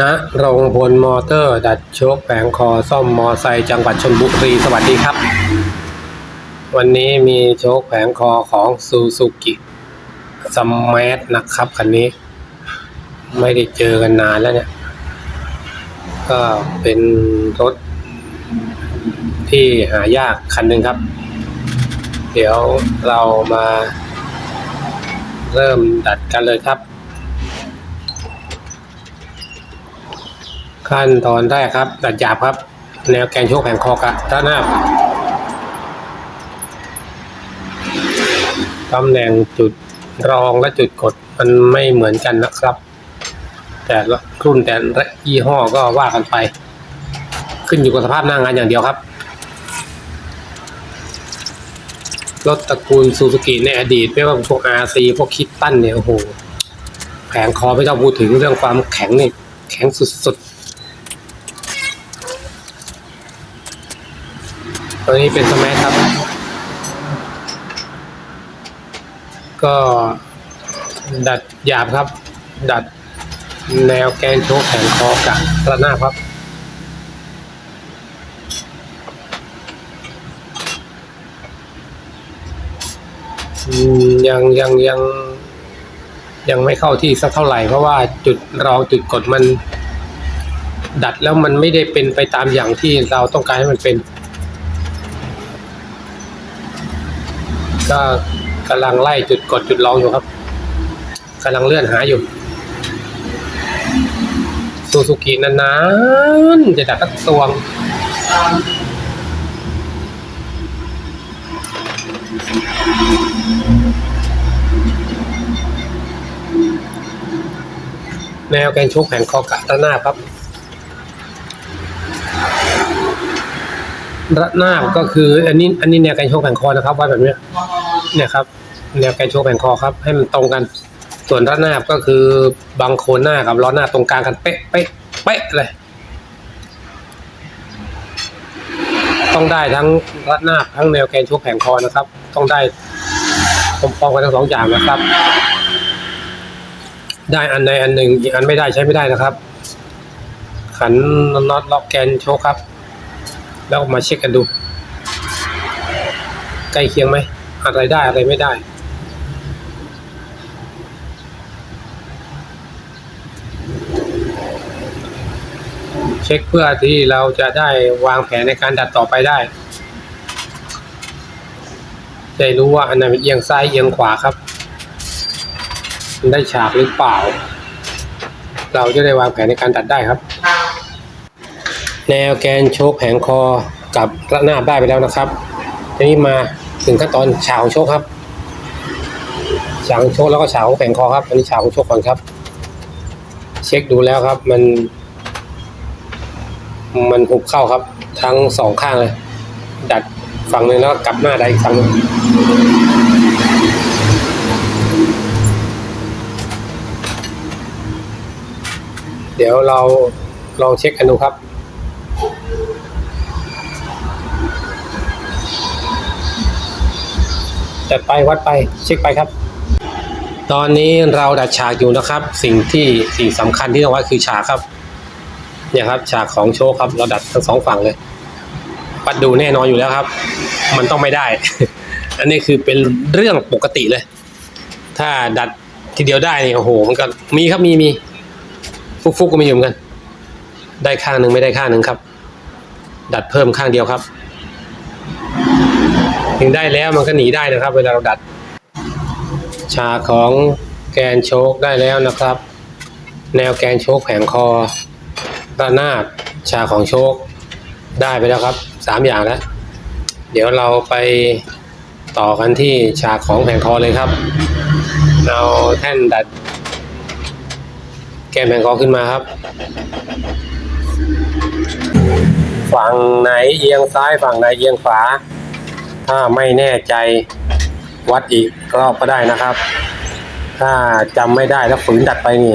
ณโรงพลมอเตอร์ ดัดโชคแผงคอซ่อมมอไซค์จังหวัดชลบุรีสวัสดีครับ วันนี้มีโชคแผงคอของซูซูกิสมาร์ทนะครับคันนี้ ไม่ได้เจอกันนานแล้วเนี่ย ก็เป็นรถที่หายากคันหนึ่งครับ เดี๋ยวเรามาเริ่มดัดกันเลยครับ ขั้นตอนแรกครับดัดหยาบครับ แนวแกนโชกแผงคอกะด้านหน้าตำแหน่งจุดรองและจุดกดมันไม่เหมือนกันนะครับ แต่ละรุ่นแต่ละยี่ห้อก็ว่ากันไป ขึ้นอยู่กับสภาพหน้างานอย่างเดียวครับรถตระกูลซูซูกิในอดีต ไม่ว่าพวก RC พวกคิดตั้นเนี่ยโอ้โหแผงคอไม่ต้องพูดถึงเรื่องความแข็งนี่แข็งสุด ตัวนี้เป็นสมัยครับ ก็ดัดหยาบครับ ดัดแนวแกนโชกแผงคอกับระนาบครับยังยังยังยังไม่เข้าที่สักเท่าไหร่ เพราะว่าจุดรองจุดกดมัน ดัดแล้วมันไม่ได้เป็นไปตามอย่างที่เราต้องการให้มันเป็น ก็กำลังไล่จุดกดจุดรองอยู่ครับกำลังเลื่อนหาอยู่ซูซูกินานๆจะดัดสักตวงแนวแกนชกแผงคอกะด้านหน้าครับระนาบก็คือ อันนี้ อันนี้แนวแกนชกแผงคอนะครับว่าแบบเนี้ย เนี่ยครับแนวแกนชกแผงคอครับ ให้มันตรงกัน ส่วนระนาก็คือบางโคนหน้ากับล้อหน้าตรงกลางกันเป๊ะเป๊ะเป๊ะเลย ต้องได้ทั้งระนาทั้งแนวแกนชกแผงคอนะครับ ต้องได้พร้อมๆกันทั้งสองอย่างนะครับ ได้อันใดอันหนึ่งอีกอันไม่ได้ใช้ไม่ได้นะครับ ขันน็อตล็อกแกนโชว์ครับ แล้วมาเช็คกันดู ใกล้เคียงไหม อะไรได้อะไรไม่ได้ เช็คเพื่อที่เราจะได้วางแผนในการดัดต่อไปได้จะรู้ว่าอันไหนเป็นเอียงซ้ายเอียงขวาครับ มันได้ฉากหรือเปล่า เราจะได้วางแผนในการตัดได้ครับ แนวแกนโชกแผงคอกับระนาบได้ไปแล้วนะครับ ทีนี้มา ถึงขั้นตอนฉากของโชกครับฉาของโชกแล้วก็ฉากของแผงคอครับอันนี้ฉากของโชกก่อนครับ เช็คดูแล้วครับ มัน มันหุบเข้าครับ ทั้งสองข้างเลย ดัดฝั่งหนึ่งแล้วก็กลับหน้าได้อีกฝั่งหนึ่งเดี๋ยวเราลองเช็คกันดูครับ จัดไปวัดไปเช็คไปครับ ตอนนี้เราดัดฉากอยู่นะครับ สิ่งที่สิ่งสำคัญที่ต้องวัดคือฉากครับ เนี่ยครับ ฉากของโชว์ครับ เราดัดทั้งสองฝั่งเลยวัดดูแน่นอนอยู่แล้วครับ มันต้องไม่ได้ อันนี้คือเป็นเรื่องปกติเลย ถ้าดัดทีเดียวได้เนี่ยโอ้โห มันก็มีครับมีมีฟุกฟุกก็มีอยู่เหมือนกัน ได้ข้างหนึ่งไม่ได้ข้างหนึ่งครับ ดัดเพิ่มข้างเดียวครับ ถึงได้แล้วมันก็หนีได้นะครับ เวลาเราดัดฉาของแกนโชคได้แล้วนะครับ แนวแกนโชคแผงคอระนาบฉากของโชคได้ไปแล้วครับสามอย่างแล้ว เดี๋ยวเราไปต่อกันที่ฉากของแผงคอเลยครับเอาแท่นดัด แกนแผงคอขึ้นมาครับ ฝั่งไหนเอียงซ้ายฝั่งไหนเอียงขวา ถ้าไม่แน่ใจวัดอีกรอบก็ได้นะครับ ถ้าจำไม่ได้แล้วฝืนดัดไปนี่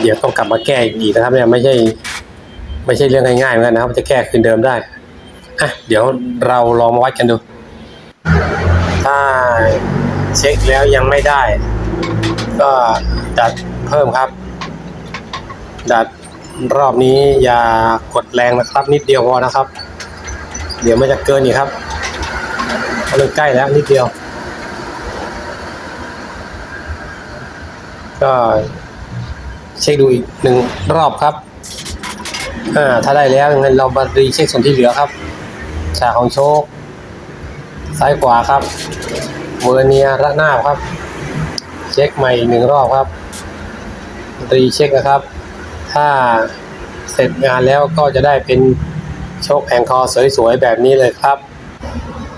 เดี๋ยวต้องกลับมาแก้อีกนะครับเนี่ยไม่ใช่ ไม่ใช่เรื่องง่ายๆเหมือนกันนะครับ จะแก้คืนเดิมได้อะเดี๋ยวเราลองมาวัดกันดู ถ้าเช็คแล้วยังไม่ได้ ก็ดัดเพิ่มครับ ดัดรอบนี้อย่ากดแรงนะครับ นิดเดียวพอนะครับ เดี๋ยวมันจะเกินอีกครับ เราะมันใกล้แล้วนิดเดียว ก็เช็คดูอีกหนึ่งรอบครับอ่าถ้าได้แล้วงั้นเรามารีเช็คส่วนที่เหลือครับฉากของโชค ซ้ายขวาครับเวอร์เนียระนาบครับ เช็คใหม่อีกหนึ่งรอบครับรีเช็คนะครับ ถ้าเสร็จงานแล้วก็จะได้เป็นโชคแผงคอสวยๆแบบนี้เลยครับ